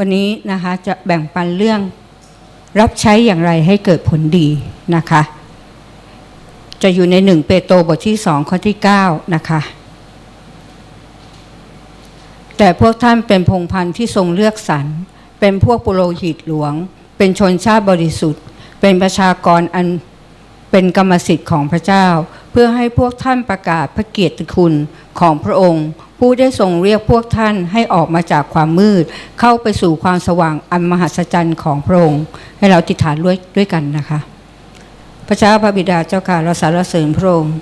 วันนี้นะคะจะแบ่งปันเรื่องรับใช้อย่างไรให้เกิดผลดีนะคะ จะอยู่ในหนึ่งเปโตรบทที่สองข้อที่เก้านะคะ แต่พวกท่านเป็นพงพันธุ์ที่ทรงเลือกสรรเป็นพวกปุโรหิตหลวง เป็นชนชาติบริสุทธิ์ เป็นประชากรอันเป็นกรรมสิทธิ์ของพระเจ้า เพื่อให้พวกท่านประกาศพระเกียรติคุณ ของพระองค์ ผู้ได้ทรงเรียกพวกท่านให้ออกมาจากความมืด เข้าไปสู่ความสว่างอันมหัศจรรย์ของพระองค์ ให้เราติดฐานด้วยด้วยกันนะคะ พระเจ้าพระบิดาเจ้าค่ะเราสรรเสริญพระองค์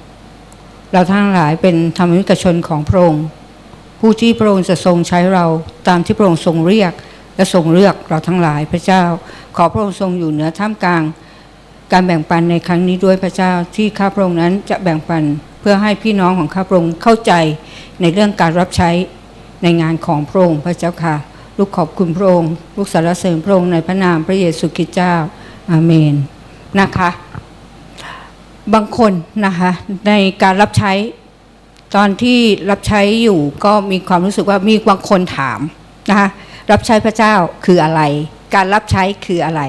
เราทั้งหลายเป็นธรรมวิกชนของพระองค์ ผู้ที่พระองค์จะทรงใช้เราตามที่พระองค์ทรงเรียกและทรงเลือกเราทั้งหลายพระเจ้า ขอพระองค์ทรงอยู่เหนือท่ามกลางการแบ่งปันในครั้งนี้ด้วยพระเจ้าที่ข้าพระองค์นั้นจะแบ่งปัน พื่อให้พี่น้องของข้าพระองค์เข้าใจในเรื่องการรับใช้ในงานของพระองค์พระเจ้าค่ะ ลูกขอบคุณพระองค์ ลูกสรรเสริญพระองค์ในพระนามพระเยซูคริสต์เจ้าอาเมนนะคะ บางคนนะคะในการรับใช้ตอนที่รับใช้อยู่ก็มีความรู้สึกว่ามีบางคนถามนะคะรับใช้พระเจ้าคืออะไร การรับใช้คืออะไร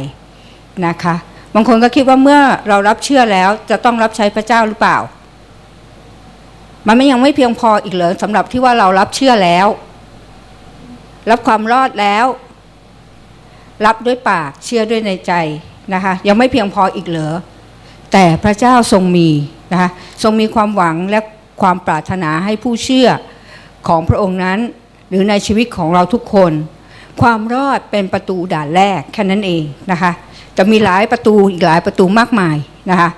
นะคะ บางคนก็คิดว่าเมื่อเรารับเชื่อแล้วจะต้องรับใช้พระเจ้าหรือเปล่า มันไม่ยังไม่เพียงพออีกเหรอสำหรับที่ว่าเรารับเชื่อแล้ว รับความรอดแล้ว รับด้วยปากเชื่อด้วยในใจนะคะยังไม่เพียงพออีกเหรอแต่พระเจ้าทรงมีนะคะทรงมีความหวังและความปรารถนาให้ผู้เชื่อของพระองค์นั้น หรือในชีวิตของเราทุกคน ความรอดเป็นประตูด่านแรกแค่นั้นเองนะคะจะมีหลายประตูอีกหลายประตูมากมายนะคะ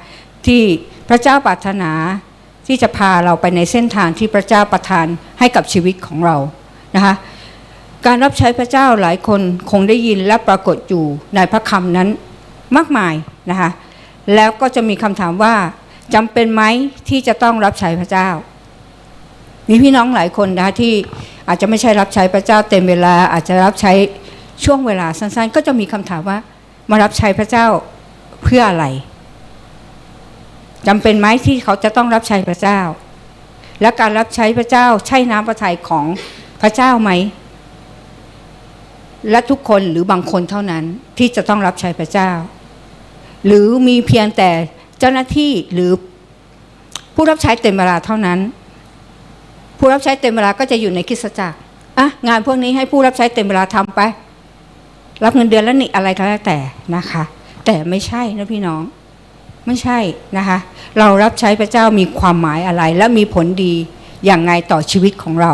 ที่พระเจ้าปรารถนา ที่จะพาเราไปในเส้นทางที่พระเจ้าประทานให้กับชีวิตของเรานะคะการรับใช้พระเจ้าหลายคนคงได้ยินและปรากฏอยู่ในพระคำนั้นมากมายนะคะแล้วก็จะมีคำถามว่าจำเป็นไหมที่จะต้องรับใช้พระเจ้า มีพี่น้องหลายคนนะที่อาจจะไม่ใช่รับใช้พระเจ้าเต็มเวลาอาจจะรับใช้ช่วงเวลาสั้นๆ ก็จะมีคำถามว่ามารับใช้พระเจ้าเพื่ออะไร จำเป็นไหมที่เขาจะต้องรับใช้พระเจ้า และการรับใช้พระเจ้าใช่น้ำพระทัยของพระเจ้าไหม และทุกคนหรือบางคนเท่านั้นที่จะต้องรับใช้พระเจ้า หรือมีเพียงแต่เจ้าหน้าที่หรือผู้รับใช้เต็มเวลาเท่านั้น ผู้รับใช้เต็มเวลาก็จะอยู่ในคิสจักรอะงานพวกนี้ให้ผู้รับใช้เต็มเวลาทำไป รับเงินเดือนแล้วนี่อะไรก็แล้วแต่นะคะ แต่ไม่ใช่นะพี่น้อง ไม่ใช่นะคะ เรารับใช้พระเจ้ามีความหมายอะไร และมีผลดีอย่างไงต่อชีวิตของเรา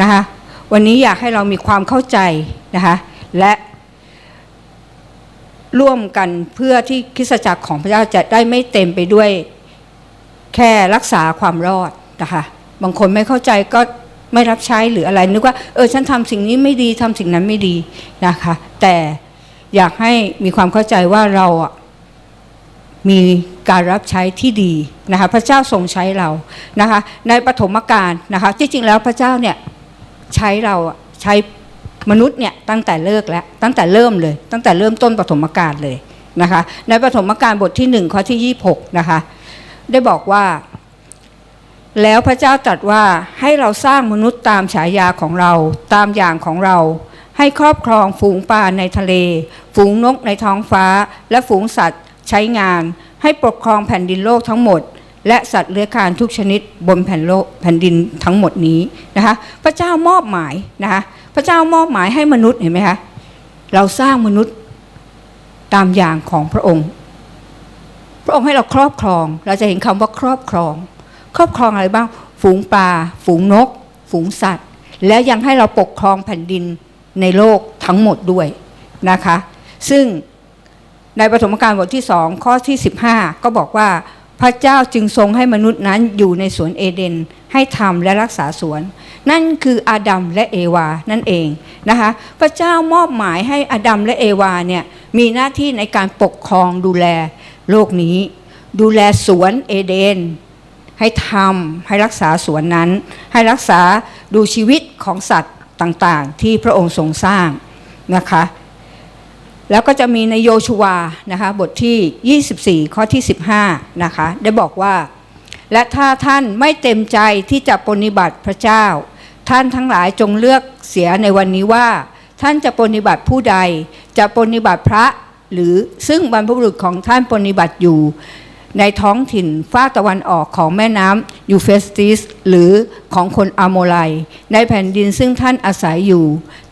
นะคะวันนี้อยากให้เรามีความเข้าใจนะคะและร่วมกันเพื่อที่คริสตจักรของพระเจ้าจะได้ไม่เต็มไปด้วยแค่รักษาความรอดนะคะบางคนไม่เข้าใจก็ไม่รับใช้หรืออะไรนึกว่าเออฉันทำสิ่งนี้ไม่ดีทำสิ่งนั้นไม่ดีนะคะ แต่อยากให้มีความเข้าใจว่าเราอะ มีการรับใช้ที่ดีนะคะพระเจ้าทรงใช้เรานะคะในปฐมกาลนะคะที่จริงแล้วพระเจ้าเนี่ยใช้เราใช้มนุษย์เนี่ยตั้งแต่เลิกแล้วตั้งแต่เริ่มเลย ตั้งแต่เริ่มต้นปฐมกาลเลยนะคะในปฐมกาลบทที่หนึ่งข้อที่ยี่หกนะคะได้บอกว่า แล้วพระเจ้าตรัสว่าให้เราสร้างมนุษย์ตามฉายาของเราตามอย่างของเราให้ครอบครองฝูงปลาในทะเล ฝูงนกในท้องฟ้า และฝูงสัตว์ ใช้งานให้ปกครองแผ่นดินโลกทั้งหมด และสัตว์เลื้อยคลานทุกชนิดบนแผ่นโลกแผ่นดินทั้งหมดนี้นะคะพระเจ้ามอบหมายนะคะพระเจ้ามอบหมายให้มนุษย์เห็นไหมคะเราสร้างมนุษย์ตามอย่างของพระองค์ พระองค์ให้เราครอบครอง เราจะเห็นคำว่าครอบครอง ครอบครองอะไรบ้าง ฝูงปลา ฝูงนก ฝูงสัตว์ แล้วยังให้เราปกครองแผ่นดินในโลกทั้งหมดด้วยนะคะ ซึ่ง ในปฐมกาลบทที่สองข้อที่ 15 ก็บอกว่าพระเจ้าจึงทรงให้มนุษย์นั้นอยู่ในสวนเอเดนให้ทำและรักษาสวน นั่นคืออาดัมและเอวานั่นเองนะคะพระเจ้ามอบหมายให้อาดัมและเอวาเนี่ยมีหน้าที่ในการปกครองดูแลโลกนี้ ดูแลสวนเอเดน ให้ทำให้รักษาสวนนั้น ให้รักษาดูชีวิตของสัตว์ต่างๆ ที่พระองค์ทรงสร้างนะคะ แล้วก็จะมีในโยชูวานะคะบทที่ 24 ข้อที่ 15 นะคะ ได้บอกว่า และถ้าท่านไม่เต็มใจที่จะปฏิบัติพระเจ้า ท่านทั้งหลายจงเลือกเสียในวันนี้ว่า ท่านจะปฏิบัติผู้ใด จะปฏิบัติพระหรือซึ่งบรรพบุรุษของท่านปฏิบัติอยู่ ในท้องถิ่นฝ้าตะวันออกของแม่น้ำยูเฟสติส หรือของคนอาโมไล ในแผ่นดินซึ่งท่านอาศัยอยู่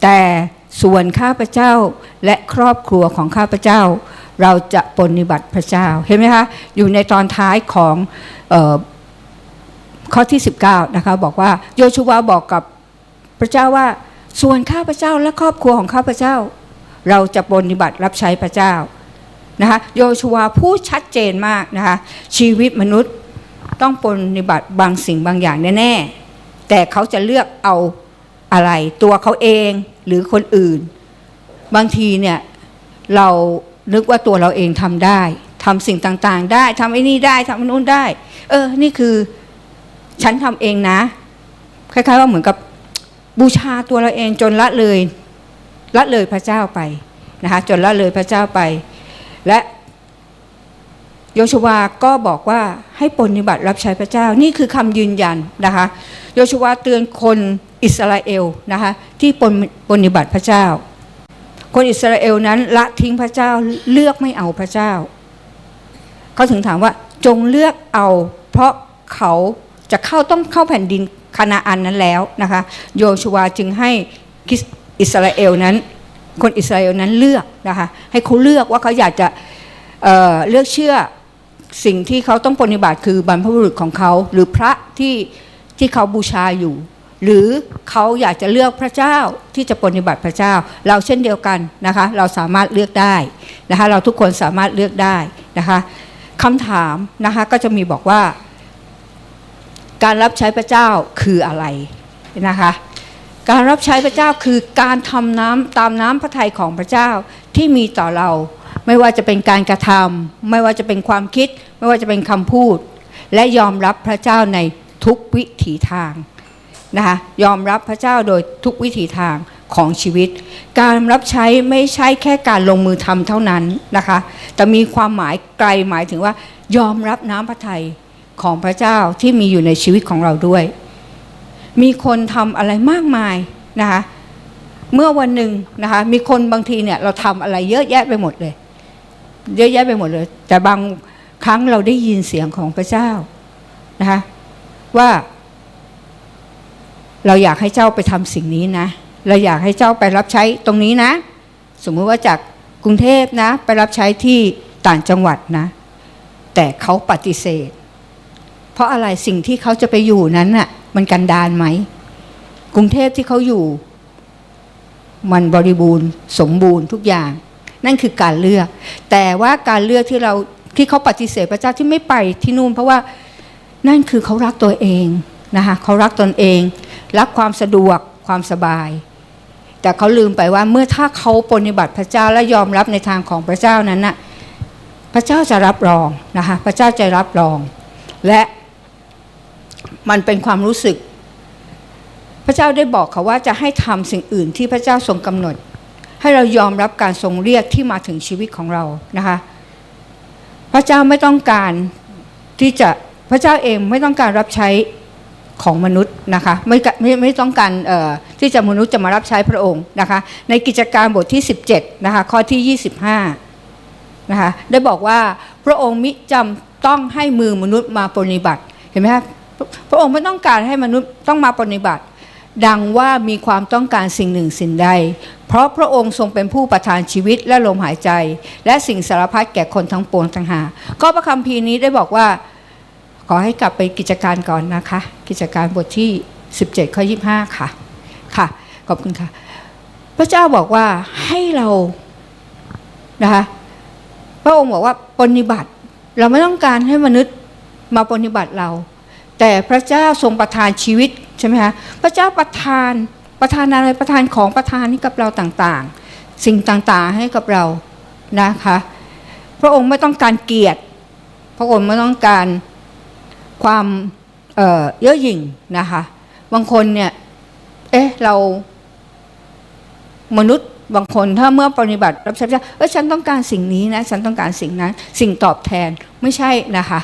แต่ส่วนข้าพเจ้าและ ครอบครัวของข้าพเจ้า เราจะปฏิบัติพระเจ้าเห็นไหมคะอยู่ในตอนท้ายของออข้อที่ 19นะคะบอกว่าโยชูวาบอกกับพระเจ้าว่าส่วนข้าพเจ้าและครอบครัวของข้าพเจ้า เราจะปฏิบัติรับใช้พระเจ้านะคะโยชัวพูดชัดเจนมากนะคะชีวิตมนุษย์ต้องปฏิบัติบางสิ่งบางอย่างแน่ๆแต่เขาจะเลือกเอาอะไรตัวเขาเองหรือคนอื่น บางทีเนี่ยเรานึกว่าตัวเราเองทำได้ทำสิ่งต่างๆ ได้ทำไอ้นี่ได้ทำอ้นู้นได้ เออ นี่คือ ฉันทำเองนะ คล้ายๆ ว่าเหมือนกับบูชาตัวเราเองจนละเลยละเลยพระเจ้าไปนะคะจนละเลยพระเจ้าไป และโยชวาก็บอกว่าให้ปฏิบัติรับใช้พระเจ้า นี่คือคำยืนยันนะคะโยชวาเตือนคนอิสราเอลนะคะที่ปฏิบัติพระเจ้า คนอิสราเอลนั้นละทิ้งพระเจ้าเลือกไม่เอาพระเจ้า เขาถึงถามว่าจงเลือกเอา เพราะเขาจะเข้าต้องเข้าแผ่นดินคานาอันนั้นแล้วนะคะ โยชูวาจึงให้อิสราเอลนั้น คนอิสราเอลนั้นเลือกนะคะให้เขาเลือกว่าเขาอยากจะเเลือกเชื่อสิ่งที่เขาต้องปฏิบัติคือบรรพบุรุษของเขา หรือพระที่ที่เขาบูชาอยู่ หรือเขาอยากจะเลือกพระเจ้าที่จะปฏิบัติพระเจ้า เราเช่นเดียวกันนะคะ เราสามารถเลือกได้นะคะเราทุกคนสามารถเลือกได้นะคะคำถามนะคะก็จะมีบอกว่า การรับใช้พระเจ้าคืออะไรนะคะการรับใช้พระเจ้าคือการทำน้ำตามน้ำพระทัยของพระเจ้าที่มีต่อเรา ไม่ว่าจะเป็นการกระทำไม่ว่าจะเป็นความคิด ไม่ว่าจะเป็นคำพูด และยอมรับพระเจ้าในทุกวิถีทาง นะคะยอมรับพระเจ้าโดยทุกวิถีทางของชีวิต การรับใช้ไม่ใช่แค่การลงมือทำเท่านั้นนะคะ แต่มีความหมายไกลหมายถึงว่ายอมรับน้ำพระทัยของพระเจ้าที่มีอยู่ในชีวิตของเราด้วย มีคนทำอะไรมากมายนะคะเมื่อวันหนึ่งนะคะมีคนบางทีเนี่ยเราทำอะไรเยอะแยะไปหมดเลย เยอะแยะไปหมดเลย แต่บางครั้งเราได้ยินเสียงของพระเจ้านะคะว่า เราอยากให้เจ้าไปทำสิ่งนี้นะ เราอยากให้เจ้าไปรับใช้ตรงนี้นะ สมมติว่าจากกรุงเทพนะ ไปรับใช้ที่ต่างจังหวัดนะ แต่เขาปฏิเสธ เพราะอะไรสิ่งที่เขาจะไปอยู่นั้นน่ะ มันกันดานไหมกรุงเทพที่เขาอยู่ มันบริบูรณ์สมบูรณ์ทุกอย่าง นั่นคือการเลือก แต่ว่าการเลือกที่เราที่เขาปฏิเสธพระเจ้าที่ไม่ไปที่นู่น เพราะว่านั่นคือเขารักตัวเอง นะคะเขารักตนเอง รักความสะดวกความสบาย แต่เขาลืมไปว่าเมื่อถ้าเขาปฏิบัติพระเจ้าและยอมรับในทางของพระเจ้านั้นน่ะพระเจ้าจะรับรองนะคะพระเจ้าจะรับรอง และมันเป็นความรู้สึก พระเจ้าได้บอกเขาว่าจะให้ทำสิ่งอื่นที่พระเจ้าทรงกำหนด ให้เรายอมรับการทรงเรียกที่มาถึงชีวิตของเรานะคะพระเจ้าไม่ต้องการที่จะพระเจ้าเองไม่ต้องการรับใช้ ของมนุษย์นะคะไม่ไม่ไม่ต้องการที่จะมนุษย์จะมารับใช้พระองค์นะคะในกิจการบทที่ 17นะคะข้อที่ 25นะคะได้บอกว่าพระองค์มิจำต้องให้มือมนุษย์มาปฏิบัติเห็นไหมคะพระองค์ไม่ต้องการให้มนุษย์ต้องมาปฏิบัติ ดังว่ามีความต้องการสิ่งหนึ่งสิ่งใด เพราะพระองค์ทรงเป็นผู้ประทานชีวิตและลมหายใจ และสิ่งสารพัดแก่คนทั้งปวงทั้งหาก็พระคัมภีร์นี้ได้บอกว่า ขอให้กลับไปกิจการก่อนนะคะ กิจการบทที่ 17 ข้อ 25 ค่ะ ค่ะ ขอบคุณค่ะ พระเจ้าบอกว่าให้เรานะคะพระองค์บอกว่าปฏิบัติ เราไม่ต้องการให้มนุษย์มาปฏิบัติเรา แต่พระเจ้าทรงประทานชีวิตใช่ไหมคะพระเจ้าประทานประทานอะไรประทานของประทานให้กับเราต่างๆ สิ่งต่างๆให้กับเรานะคะ พระองค์ไม่ต้องการเกียรติ พระองค์ไม่ต้องการ ความเยอะหยิ่งนะคะ บางคนเนี่ย เอ๊ะเรา มนุษย์บางคนถ้าเมื่อปฏิบัติรับใช้พระเจ้าเออฉันต้องการสิ่งนี้นะ ฉันต้องการสิ่งนั้น สิ่งตอบแทนไม่ใช่นะคะ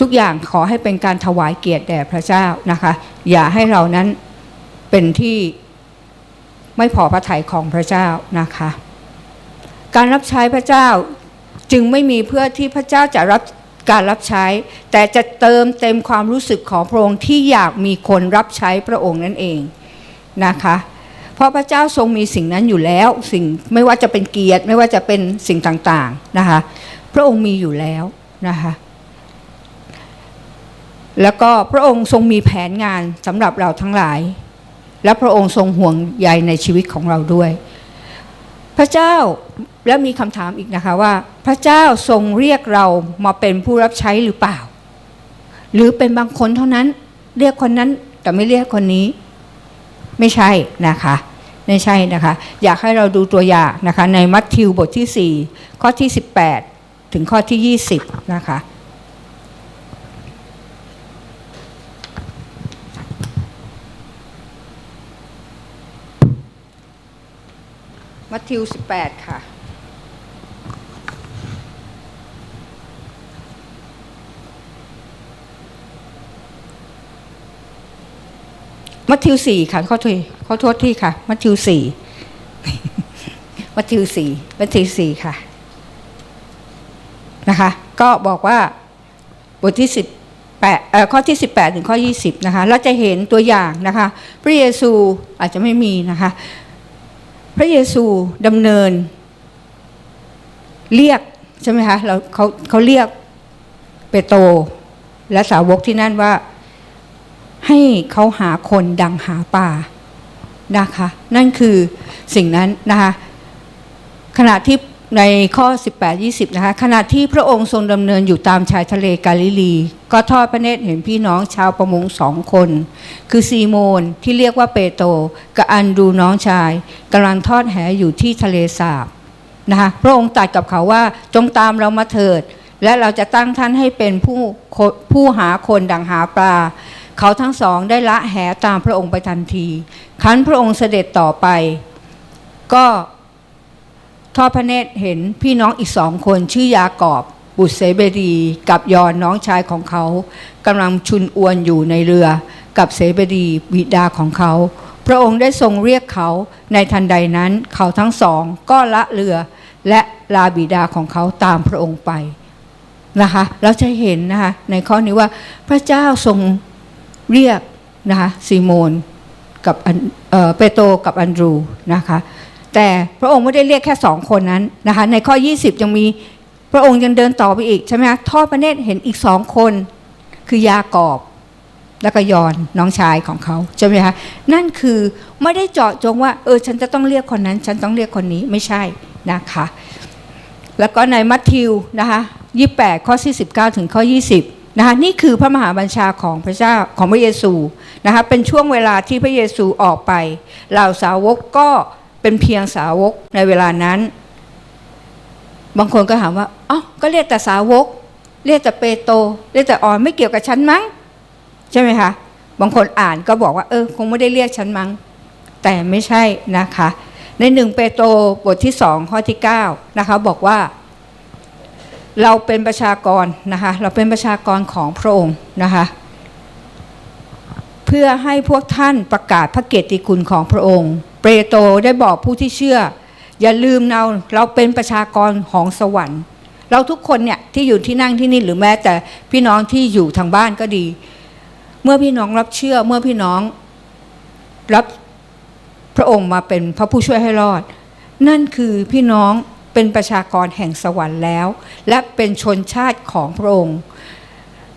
ทุกอย่างขอให้เป็นการถวายเกียรติแด่พระเจ้านะคะ อย่าให้เรานั้นเป็นที่ไม่พอพระทัยของพระเจ้านะคะ การรับใช้พระเจ้าจึงไม่มีเพื่อที่พระเจ้าจะรับ การรับใช้ แต่จะเติมเต็มความรู้สึกของพระองค์ที่อยากมีคนรับใช้พระองค์นั่นเองนะคะเพราะพระเจ้าทรงมีสิ่งนั้นอยู่แล้วสิ่งไม่ว่าจะเป็นเกียรติไม่ว่าจะเป็นสิ่งต่างๆนะคะพระองค์มีอยู่แล้วนะคะแล้วก็พระองค์ทรงมีแผนงานสำหรับเราทั้งหลาย และพระองค์ทรงห่วงใยในชีวิตของเราด้วย พระเจ้า และมีคำถามอีกนะคะว่า พระเจ้าทรงเรียกเรามาเป็นผู้รับใช้หรือเปล่า หรือเป็นบางคนเท่านั้นเรียกคนนั้นแต่ไม่เรียกคนนี้ ไม่ใช่นะคะไม่ใช่นะคะ อยากให้เราดูตัวอย่างนะคะในมัทธิวบทที่ 4 ข้อที่ 18 ถึงข้อที่ 20 นะคะมัทธิว 18 ค่ะ มัทธิวสี่ค่ะขอโทษขอโทษที่ค่ะ มัทธิวสี่มัทธิวสี่มัทธิวสี่ค่ะ นะคะ ก็บอกว่าบทที่สิบแปดข้อที่สิบแปดถึงข้อยี่สิบนะคะเราจะเห็นตัวอย่างนะคะ พระเยซูอาจจะไม่มีนะคะ พระเยซูดำเนิน เรียกใช่ไหมคะเราเขาเขาเรียกเปโตรและสาวกที่นั่นว่า ให้เขาหาคนดังหาป่านะคะ นั่นคือสิ่งนั้นนะคะขณะที่ในข้อ 18 20 นะคะขณะที่พระองค์ทรงดำเนินอยู่ตามชายทะเลกาลิลี ก็ทอดพระเนตรเห็นพี่น้องชาวประมงสองคน คือซีโมนที่เรียกว่าเปโตรกับอันดูน้องชายกำลังทอดแหอยู่ที่ทะเลสาบนะคะพระองค์ตรัสกับเขาว่าจงตามเรามาเถิด และเราจะตั้งท่านให้เป็นผู้ผู้หาคนดังหาปลา เขาทั้งสองได้ละแหตามพระองค์ไปทันทีคันพระองค์เสด็จต่อไป ก็ทอดพระเนตรเห็นพี่น้องอีกสองคนชื่อยากอบบุตรเซเบดีกับยอนน้องชายของเขากำลังชุนอวนอยู่ในเรือกับเซเบดีบิดาของเขา พระองค์ได้ทรงเรียกเขาในทันใดนั้นเขาทั้งสองก็ละเรือและลาบิดาของเขาตามพระองค์ไปนะคะเราจะเห็นนะคะในข้อนี้ว่าพระเจ้าทรง เรียกนะคะซีโมนกับเปโตรกับอันดรูนะคะแต่พระองค์ไม่ได้เรียกแค่สองคนนั้นนะคะในข้อ 20 ยังมีพระองค์ยังเดินต่อไปอีกใช่ไหมคะทอดพระเนตรเห็นอีกสองคน คือยากอบแล้วก็ยอนน้องชายของเขาใช่ไหมคะนั่นคือไม่ได้เจาะจงว่าเออฉันจะต้องเรียกคนนั้น ฉันต้องเรียกคนนี้ไม่ใช่นะคะแล้วก็ในมัทธิวนะคะ28 ข้อที่19ถึงข้อ 20 นะคะนี่คือพระมหาบัญชาของพระเจ้าของพระเยซูนะคะเป็นช่วงเวลาที่พระเยซูออกไปเหล่าสาวกก็เป็นเพียงสาวกในเวลานั้น บางคนก็ถามว่าอ๋อก็เรียกแต่สาวก เรียกแต่เปโตรเรียกแต่ออนไม่เกี่ยวกับฉันมั้งใช่ไหมคะบางคนอ่านก็บอกว่าเออคงไม่ได้เรียกฉันมั้ง แต่ไม่ใช่นะคะ ในหนึ่งเปโตรบทที่สองข้อที่9นะคะบอกว่า เราเป็นประชากรนะคะ เราเป็นประชากรของพระองค์นะคะ เพื่อให้พวกท่านประกาศพระเกียรติคุณของพระองค์ เปโตรได้บอกผู้ที่เชื่อ อย่าลืมเราเราเป็นประชากรของสวรรค์ เราทุกคนเนี่ยที่อยู่ที่นั่งที่นี่หรือแม้แต่พี่น้องที่อยู่ทางบ้านก็ดี เมื่อพี่น้องรับเชื่อเมื่อพี่น้องรับพระองค์มาเป็นพระผู้ช่วยให้รอด นั่นคือพี่น้อง เป็นประชากรแห่งสวรรค์แล้ว และเป็นชนชาติของพระองค์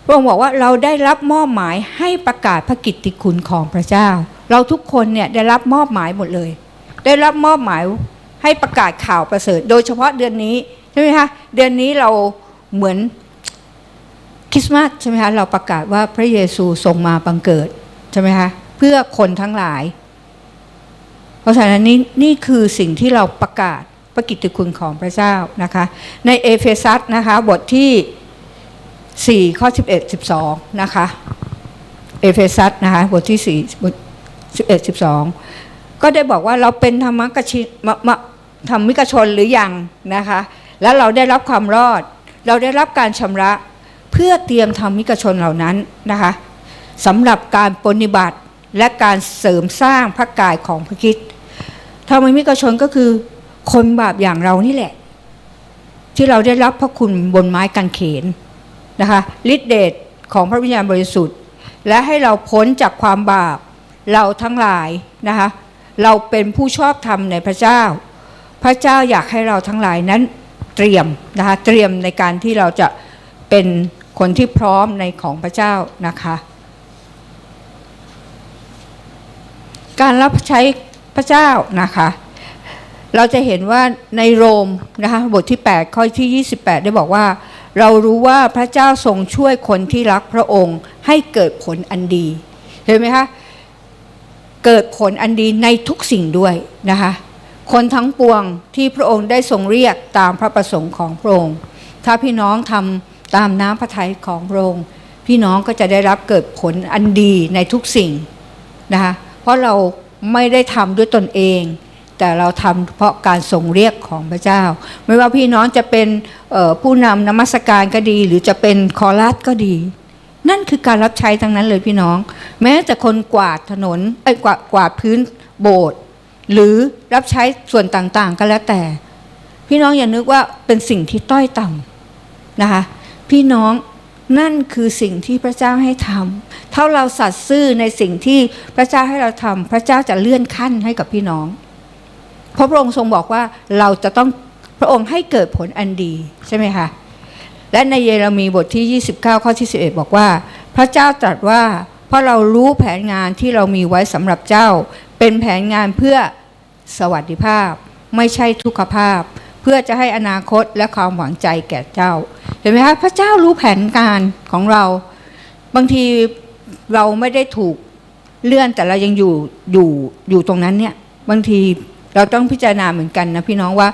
พระองค์บอกว่าเราได้รับมอบหมายให้ประกาศพระกิตติคุณของพระเจ้า เราทุกคนเนี่ยได้รับมอบหมายหมดเลย ได้รับมอบหมายให้ประกาศข่าวประเสริฐ โดยเฉพาะเดือนนี้ใช่ไหมคะเดือนนี้เราเหมือนคริสต์มาสใช่ไหมคะเราประกาศว่าพระเยซูทรงมาบังเกิดใช่ไหมคะเพื่อคนทั้งหลาย เพราะฉะนั้นนี่นี่คือสิ่งที่เราประกาศ ระกิตติคุณของพระเจ้านะคะ ในเอเฟซัสนะคะบทที่ 4 ข้อ 11 12 นะคะ เอเฟซัสนะคะบทที่ 4 บท 11 12 ก็ได้บอกว่าเราเป็นธรรมกชิมมธรรมิกชนหรือยังนะคะ แล้วเราได้รับความรอด เราได้รับการชำระเพื่อเตรียมธรรมิกชนเหล่านั้นนะคะสำหรับการปฏิบัติและการเสริมสร้างพระกายของพระคริสต์ธรรมิกชนก็คือ คนบาปอย่างเรานี่แหละ ที่เราได้รับพระคุณบนไม้กางเขนนะคะฤทธิเดชของพระวิญญาณบริสุทธิ์ และให้เราพ้นจากความบาปเราทั้งหลายนะคะเราเป็นผู้ชอบธรรมในพระเจ้า พระเจ้าอยากให้เราทั้งหลายนั้นเตรียมนะคะเตรียมในการที่เราจะเป็นคนที่พร้อมในของพระเจ้านะคะการรับใช้พระเจ้านะคะ เราจะเห็นว่าในโรมนะคะบทที่ 8 ข้อที่ 28 ได้บอกว่า เรารู้ว่าพระเจ้าทรงช่วยคนที่รักพระองค์ให้เกิดผลอันดีเห็นไหมคะเกิดผลอันดีในทุกสิ่งด้วยนะคะคนทั้งปวงที่พระองค์ได้ทรงเรียกตามพระประสงค์ของพระองค์ ถ้าพี่น้องทำตามน้ำพระทัยของพระองค์ พี่น้องก็จะได้รับเกิดผลอันดีในทุกสิ่งนะคะเพราะเราไม่ได้ทำด้วยตนเอง แต่เราทำเพราะการทรงเรียกของพระเจ้า ไม่ว่าพี่น้องจะเป็นผู้นำนมัสการก็ดี หรือจะเป็นคอรัสก็ดี นั่นคือการรับใช้ทั้งนั้นเลยพี่น้อง แม้แต่คนกวาดถนนไอ้กวาดกวาดพื้นโบสถ์หรือรับใช้ส่วนต่างๆ ก็แล้วแต่ พี่น้องอย่านึกว่าเป็นสิ่งที่ต้อยต่ำนะคะพี่น้องนั่นคือสิ่งที่พระเจ้าให้ทำถ้าเราสัตย์ซื่อในสิ่งที่พระเจ้าให้เราทำพระเจ้าจะเลื่อนขั้นให้กับพี่น้อง เพราะพระองค์ทรงบอกว่าเราจะต้องพระองค์ให้เกิดผลอันดีใช่ไหมคะและในเยเรมีบทที่ 29 ข้อที่ 11 บอกว่า พระเจ้าตรัสว่า เพราะเรารู้แผนงานที่เรามีไว้สำหรับเจ้า เป็นแผนงานเพื่อสวัสดิภาพ ไม่ใช่ทุกขภาพ เพื่อจะให้อนาคตและความหวังใจแก่เจ้า เห็นไหมคะพระเจ้ารู้แผนการของเรา บางทีเราไม่ได้ถูกเลื่อนแต่เรายังอยู่อยู่อยู่ตรงนั้นเนี่ยบางที เราต้องพิจารณาเหมือนกันนะพี่น้องว่า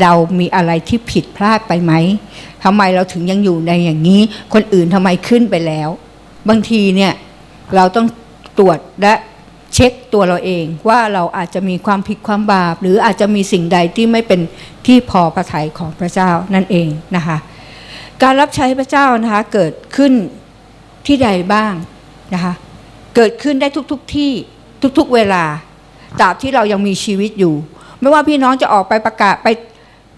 เรามีอะไรที่ผิดพลาดไปไหมทำไมเราถึงยังอยู่ในอย่างนี้ คนอื่นทำไมขึ้นไปแล้ว บางทีเนี่ยเราต้องตรวจและเช็คตัวเราเองว่าเราอาจจะมีความผิดความบาป หรืออาจจะมีสิ่งใดที่ไม่เป็นที่พอพระทัยของพระเจ้านั่นเองนะคะการรับใช้พระเจ้านะคะเกิดขึ้นที่ใดบ้างนะคะเกิดขึ้นได้ทุกๆทที่ทุกๆเวลา ตราบที่เรายังมีชีวิตอยู่ ไม่ว่าพี่น้องจะออกไปประกาศไป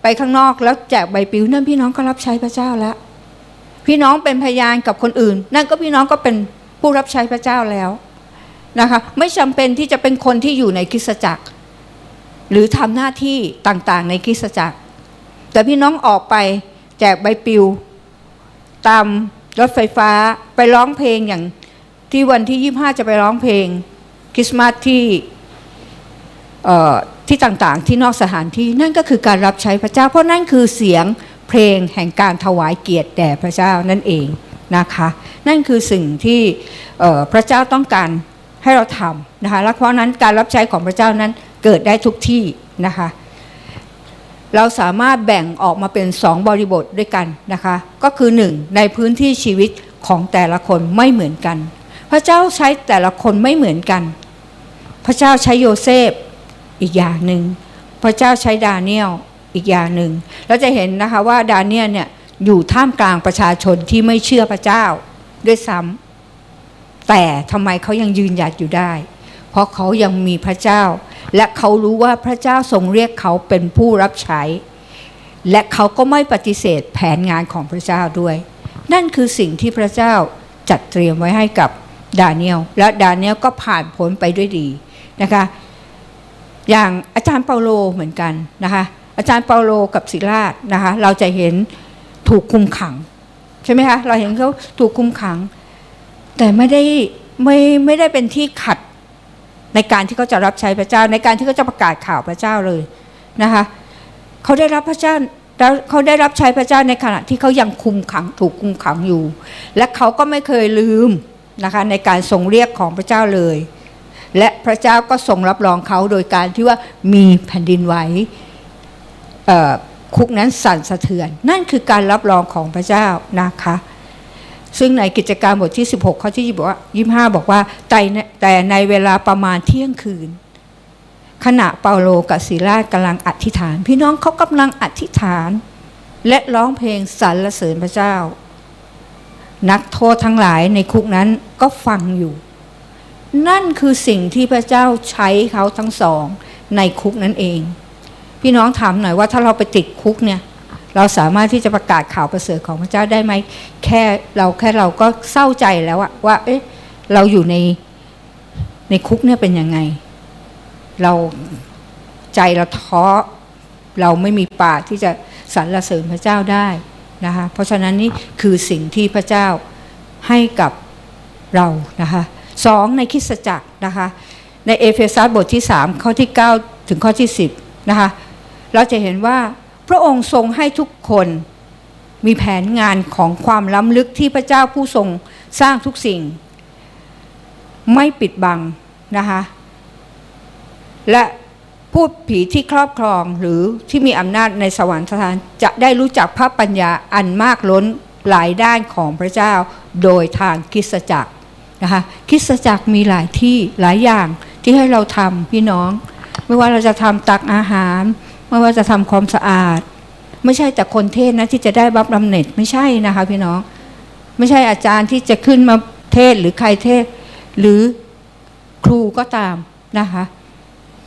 ไปข้างนอกแล้วแจกใบปลิวนั่นพี่น้องก็รับใช้พระเจ้าแล้ว พี่น้องเป็นพยานกับคนอื่น นั่นก็พี่น้องก็เป็นผู้รับใช้พระเจ้าแล้วนะคะไม่จำเป็นที่จะเป็นคนที่อยู่ในคริสตจักร หรือทำหน้าที่ต่างๆ ในคริสตจักร แต่พี่น้องออกไปแจกใบปลิว ตามรถไฟฟ้าไปร้องเพลงอย่างที่วันที่ 25 จะไปร้องเพลงคริสต์มาสที่ ที่ต่างๆที่นอกสถานที่นั่นก็คือการรับใช้พระเจ้า เพราะนั่นคือเสียงเพลงแห่งการถวายเกียรติแด่พระเจ้านั่นเองนะคะนั่นคือสิ่งที่พระเจ้าต้องการให้เราทำนะคะและเพราะนั้นการรับใช้ของพระเจ้านั้นเกิดได้ทุกที่นะคะเราสามารถแบ่งออกมาเป็นสองบริบทด้วยกันนะคะก็คือหนึ่งในพื้นที่ชีวิตของแต่ละคนไม่เหมือนกัน พระเจ้าใช้แต่ละคนไม่เหมือนกัน พระเจ้าใช้โยเซฟ อีกอย่างหนึ่งพระเจ้าใช้ดาเนียลอีกอย่างหนึ่งเราจะเห็นนะคะว่าดาเนียลเนี่ยอยู่ท่ามกลางประชาชนที่ไม่เชื่อพระเจ้าด้วยซ้ำแต่ทำไมเขายังยืนหยัดอยู่ได้ เพราะเขายังมีพระเจ้า และเขารู้ว่าพระเจ้าทรงเรียกเขาเป็นผู้รับใช้ และเขาก็ไม่ปฏิเสธแผนงานของพระเจ้าด้วย นั่นคือสิ่งที่พระเจ้าจัดเตรียมไว้ให้กับดาเนียลและดาเนียลก็ผ่านพ้นไปด้วยดีนะคะ อย่างอาจารย์เปาโลเหมือนกันนะคะอาจารย์เปาโลกับศิลาดนะคะเราจะเห็นถูกคุมขัง ใช่ไหมคะเราเห็นเขาถูกคุมขัง แต่ไม่ได้ไม่ไม่ได้เป็นที่ขัดในการที่เขาจะรับใช้พระเจ้า ในการที่เขาจะประกาศข่าวพระเจ้าเลยนะคะเขาได้รับพระเจ้าแล้วเขาได้รับใช้พระเจ้าในขณะที่เขายังคุมขังถูกคุมขังอยู่ และเขาก็ไม่เคยลืมนะคะในการทรงเรียกของพระเจ้าเลย และพระเจ้าก็ทรงรับรองเขาโดยการที่ว่ามีแผ่นดินไหวคุกนั้นสั่นสะเทือน นั่นคือการรับรองของพระเจ้านะคะ ซึ่งในกิจการบทที่ 16 ข้อที่บอกว่า25บอกว่าแต่ในแต่ในเวลาประมาณเที่ยงคืน ขณะเปาโลกับศิลากำลังอธิษฐาน พี่น้องเขากำลังอธิษฐาน และร้องเพลงสรรเสริญพระเจ้า นักโทษทั้งหลายในคุกนั้นก็ฟังอยู่ นั่นคือสิ่งที่พระเจ้าใช้เขาทั้งสองในคุกนั่นเอง พี่น้องถามหน่อยว่าถ้าเราไปติดคุกเนี่ยเราสามารถที่จะประกาศข่าวประเสริฐของพระเจ้าได้ไหมแค่เราแค่เราก็เศร้าใจแล้วอะว่าเอ๊ะเราอยู่ในในคุกเนี่ยเป็นยังไง เราใจเราท้อเราไม่มีปากที่จะสรรเสริญพระเจ้าได้นะคะเพราะฉะนั้นนี่คือสิ่งที่พระเจ้าให้กับเรานะคะ สองในคิสจักรนะคะในเอเฟซัสบทที่ 3 ข้อที่ 9 ถึงข้อที่ 10นะคะเราจะเห็นว่าพระองค์ทรงให้ทุกคนมีแผนงานของความล้ำลึกที่พระเจ้าผู้ทรงสร้างทุกสิ่ง ไม่ปิดบังนะคะและผู้ผีที่ครอบครองหรือที่มีอำนาจในสวรรค์สถานจะได้รู้จักพระปัญญาอันมากล้นหลายด้านของพระเจ้าโดยทางคิสจักร นะคะคริสตจักรมีหลายที่หลายอย่างที่ให้เราทำพี่น้อง ไม่ว่าเราจะทำตักอาหาร ไม่ว่าจะทำความสะอาด ไม่ใช่แต่คนเทศนะที่จะได้บับลำเหน็จไม่ใช่นะคะพี่น้อง ไม่ใช่อาจารย์ที่จะขึ้นมาเทศหรือใครเทศ หรือครูก็ตามนะคะ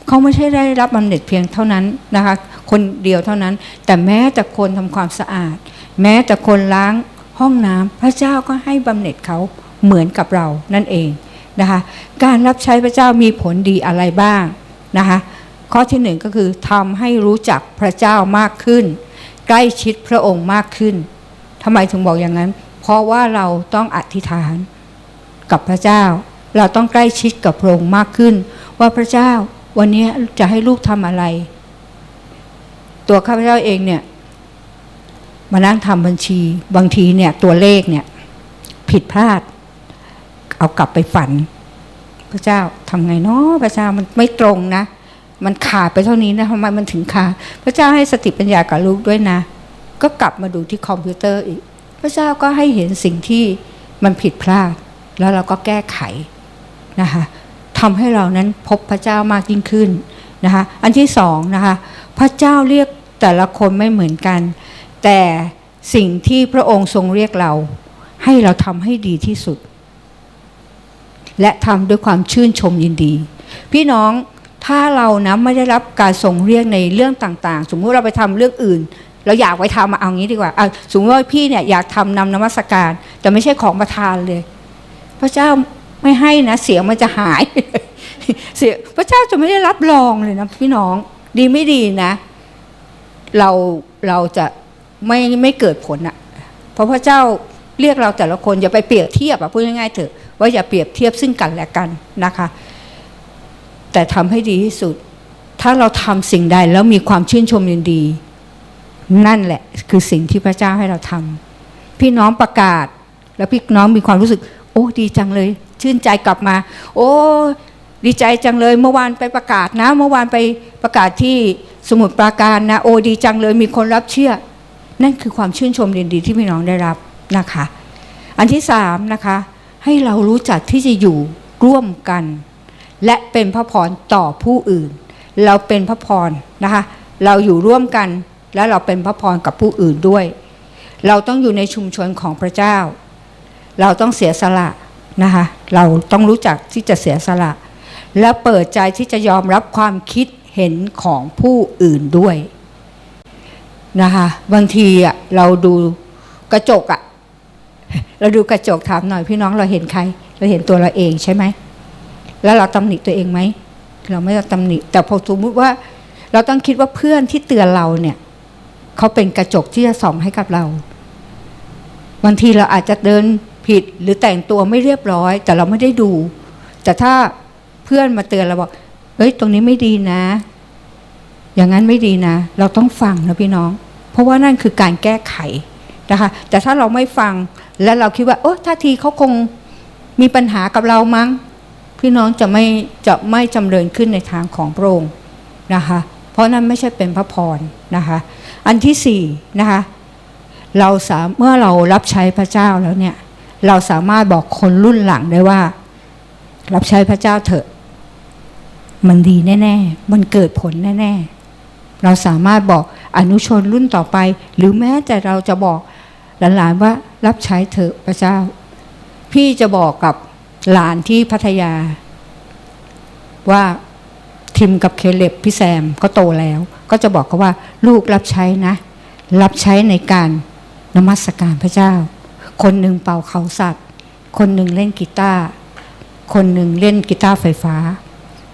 เขาไม่ใช่ได้รับบำเหน็จเพียงเท่านั้นนะคะคนเดียวเท่านั้น แต่แม้แต่คนทำความสะอาด แม้แต่คนล้างห้องน้ำพระเจ้าก็ให้บำเหน็จเขา เหมือนกับเรานั่นเองนะคะการรับใช้พระเจ้ามีผลดีอะไรบ้างนะคะข้อที่หนึ่งก็คือทำให้รู้จักพระเจ้ามากขึ้น ใกล้ชิดพระองค์มากขึ้นทำไมถึงบอกอย่างนั้น เพราะว่าเราต้องอธิษฐานกับพระเจ้า เราต้องใกล้ชิดกับพระองค์มากขึ้น ว่าพระเจ้าวันนี้จะให้ลูกทำอะไร ตัวข้าพเจ้าเองเนี่ยมานั่งทำบัญชี บางทีเนี่ยตัวเลขเนี่ยผิดพลาด เอากลับไปฝัน พระเจ้าทำไงเนาะพระเจ้ามันไม่ตรงนะ มันขาดไปเท่านี้นะทำไมมันถึงขาดพระเจ้าให้สติปัญญากับลูกด้วยนะ ก็กลับมาดูที่คอมพิวเตอร์อีก พระเจ้าก็ให้เห็นสิ่งที่มันผิดพลาด แล้วเราก็แก้ไขนะคะทำให้เรานั้นพบพระเจ้ามากยิ่งขึ้นนะคะอันที่สองนะคะพระเจ้าเรียกแต่ละคนไม่เหมือนกัน แต่สิ่งที่พระองค์ทรงเรียกเรา ให้เราทำให้ดีที่สุด และทำด้วยความชื่นชมยินดี พี่น้องถ้าเรานะไม่ได้รับการทรงเรียกในเรื่องต่างๆ สมมุติเราไปทำเรื่องอื่น เราอยากไปทำเอางี้ดีกว่าเอาสมมติว่าพี่เนี่ยอยากทำนำนมัสการ แต่ไม่ใช่ของประทานเลย พระเจ้าไม่ให้นะเสียงมันจะหาย เสียงพระเจ้าจะไม่ได้รับรองเลยนะพี่น้องดีไม่ดีนะ เราเราจะไม่ไม่เกิดผลอะเพราะพระเจ้าเรียกเราแต่ละคนอย่าไปเปรียบเทียบอะพูดง่ายๆเถอะ ว่าอย่าเปรียบเทียบซึ่งกันและกันนะคะ แต่ทำให้ดีที่สุด ถ้าเราทำสิ่งใดแล้วมีความชื่นชมยินดี นั่นแหละคือสิ่งที่พระเจ้าให้เราทำพี่น้องประกาศ แล้วพี่น้องมีความรู้สึก โอ้ดีจังเลย ชื่นใจกลับมา โอ้ดีใจจังเลยเมื่อวานไปประกาศนะ เมื่อวานไปประกาศที่สมุทรปราการนะโอ้ดีจังเลยมีคนรับเชื่อ นั่นคือความชื่นชมยินดีที่พี่น้องได้รับนะคะ อันที่สามนะคะ ให้เรารู้จักที่จะอยู่ร่วมกัน และเป็นพระพรต่อผู้อื่น เราเป็นพระพรนะคะ เราอยู่ร่วมกันและเราเป็นพระพรกับผู้อื่นด้วย เราต้องอยู่ในชุมชนของพระเจ้า เราต้องเสียสละนะคะ เราต้องรู้จักที่จะเสียสละ และเปิดใจที่จะยอมรับความคิดเห็นของผู้อื่นด้วยนะคะ บางทีอะเราดูกระจกอะ เราดูกระจกถามหน่อยพี่น้องเราเห็นใคร เราเห็นตัวเราเองใช่ไหมแล้วเราตำหนิตัวเองไหมเราไม่ได้ตำหนิแต่พอสมมติว่า เราต้องคิดว่าเพื่อนที่เตือนเราเนี่ยเขาเป็นกระจกที่จะส่องให้กับเราบางทีเราอาจจะเดินผิดหรือแต่งตัวไม่เรียบร้อย แต่เราไม่ได้ดู แต่ถ้าเพื่อนมาเตือนเราบอกเฮ้ย ตรงนี้ไม่ดีนะ อย่างนั้นไม่ดีนะ เราต้องฟังนะพี่น้อง เพราะว่านั่นคือการแก้ไขนะคะ แต่ถ้าเราไม่ฟัง แล้วเราคิดว่าโอ้ท่าทีเขาคงมีปัญหากับเรามั้ง พี่น้องจะไม่จะไม่จำเริญขึ้นในทางของพระองค์นะคะ เพราะนั้นไม่ใช่เป็นพระพรนะคะ อันที่สี่นะคะเราสามเมื่อเรารับใช้พระเจ้าแล้วเนี่ย เราสามารถบอกคนรุ่นหลังได้ว่า รับใช้พระเจ้าเถอะ มันดีแน่ ๆ มันเกิดผลแน่ ๆ เราสามารถบอกอนุชนรุ่นต่อไป หรือแม้แต่เราจะบอก หลานๆว่ารับใช้เถอะพระเจ้า พี่จะบอกกับหลานที่พัทยา ว่าทิมกับเคเล็บพี่แซมก็โตแล้ว ก็จะบอกเขาว่า ลูกรับใช้นะ รับใช้ในการนมัสการพระเจ้า คนหนึ่งเป่าเขาสัตว์ คนหนึ่งเล่นกีตาร์คนหนึ่งเล่นกีตาร์ไฟฟ้า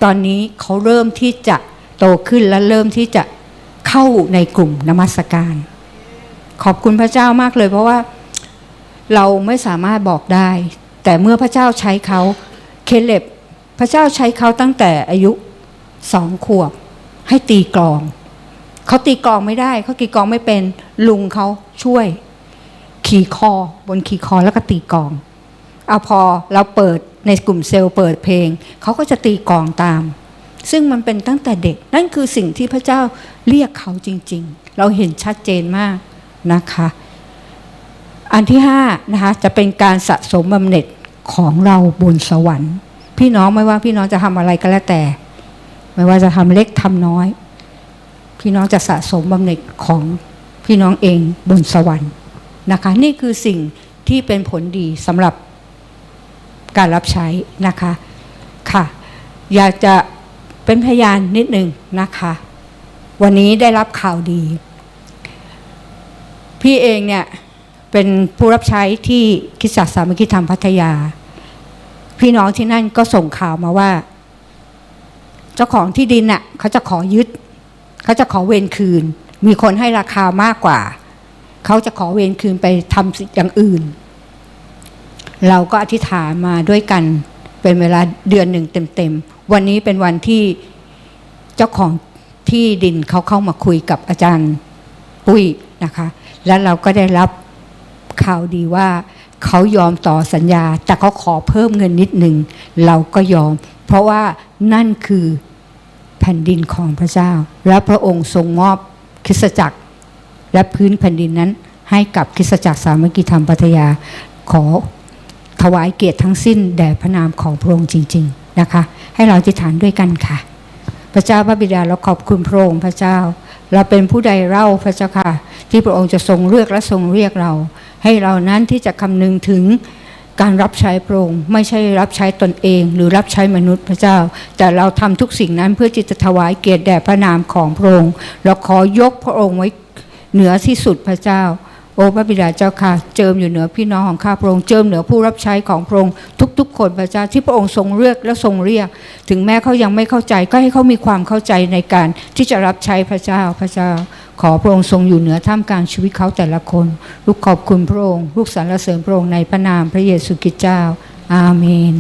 ตอนนี้เขาเริ่มที่จะโตขึ้นและเริ่มที่จะเข้าในกลุ่มนมัสการ ขอบคุณพระเจ้ามากเลย เพราะว่าเราไม่สามารถบอกได้ แต่เมื่อพระเจ้าใช้เขาเคเลบพระเจ้าใช้เขาตั้งแต่อายุสองขวบ ให้ตีกลองเขาตีกลองไม่ได้เขาตีกลองไม่เป็นลุงเขาช่วย ขี่คอบนขี่คอแล้วก็ตีกลองเอาพอเราเปิดในกลุ่มเซลล์เปิดเพลงเขาก็จะตีกลองตาม ซึ่งมันเป็นตั้งแต่เด็ก นั่นคือสิ่งที่พระเจ้าเรียกเขาจริง ๆ เราเห็นชัดเจนมาก นะคะ อันที่ห้านะคะจะเป็นการสะสมบำเหน็จของเราบนสวรรค์ พี่น้องไม่ว่าพี่น้องจะทำอะไรก็แล้วแต่ ไม่ว่าจะทำเล็กทำน้อย พี่น้องจะสะสมบำเหน็จของพี่น้องเองบนสวรรค์นะคะ นี่คือสิ่งที่เป็นผลดีสำหรับการรับใช้นะคะค่ะ อยากจะเป็นพยานนิดหนึ่งนะคะ วันนี้ได้รับข่าวดี พี่เองเนี่ยเป็นผู้รับใช้ที่คิดจักรสามัคคีธรรมพัทยา พี่น้องที่นั่นก็ส่งข่าวมาว่า เจ้าของที่ดินน่ะเขาจะขอยึด เขาจะขอเวรคืน มีคนให้ราคามากกว่า เขาจะขอเวรคืนไปทำสิ่งอย่างอื่น เราก็อธิษฐานมาด้วยกันเป็นเวลาเดือนหนึ่งเต็มๆ วันนี้เป็นวันที่เจ้าของที่ดินเขาเข้ามาคุยกับอาจารย์ปุ้ยนะคะ แล้วเราก็ได้รับข่าวดีว่าเขายอมต่อสัญญา แต่เขาขอเพิ่มเงินนิดหนึ่งเราก็ยอม เพราะว่านั่นคือแผ่นดินของพระเจ้า และพระองค์ทรงมอบคริสตจักร และพื้นแผ่นดินนั้น ให้กับคริสตจักรสามัคคีธรรมพัทยาขอถวายเกียรติทั้งสิ้นแด่พระนามของพระองค์จริง ๆนะคะ ให้เราอธิษฐานด้วยกันค่ะ พระเจ้าพระบิดาเราขอบคุณพระองค์พระเจ้า เราเป็นผู้ใดเล่าพระเจ้าค่ะ ที่พระองค์จะทรงเลือกและทรงเรียกเรา ให้เรานั้นที่จะคำนึงถึงการรับใช้พระองค์ไม่ใช่รับใช้ตนเอง หรือรับใช้มนุษย์พระเจ้า แต่เราทำทุกสิ่งนั้นเพื่อที่จะถวายเกียรติแด่พระนามของพระองค์เราขอยกพระองค์ไว้เหนือที่สุดพระเจ้า อ้พระบิดาเจ้าค่ะ เจิมอยู่เหนือพี่น้องของข้าพระองค์เจิมเหนือผู้รับใช้ของพระองค์ทุกๆ คนพระเจ้าที่พระองค์ทรงเลือกและทรงเรียก ถึงแม้เขายังไม่เข้าใจก็ให้เขามีความเข้าใจในการที่จะรับใช้พระเจ้าพระเจ้า ขอพระองค์ทรงอยู่เหนือท่ามกลางชีวิตเขาแต่ละคน ลูกขอบคุณพระองค์ ลูกสรรเสริญพระองค์ในพระนามพระเยซูคริสต์เจ้า อาเมน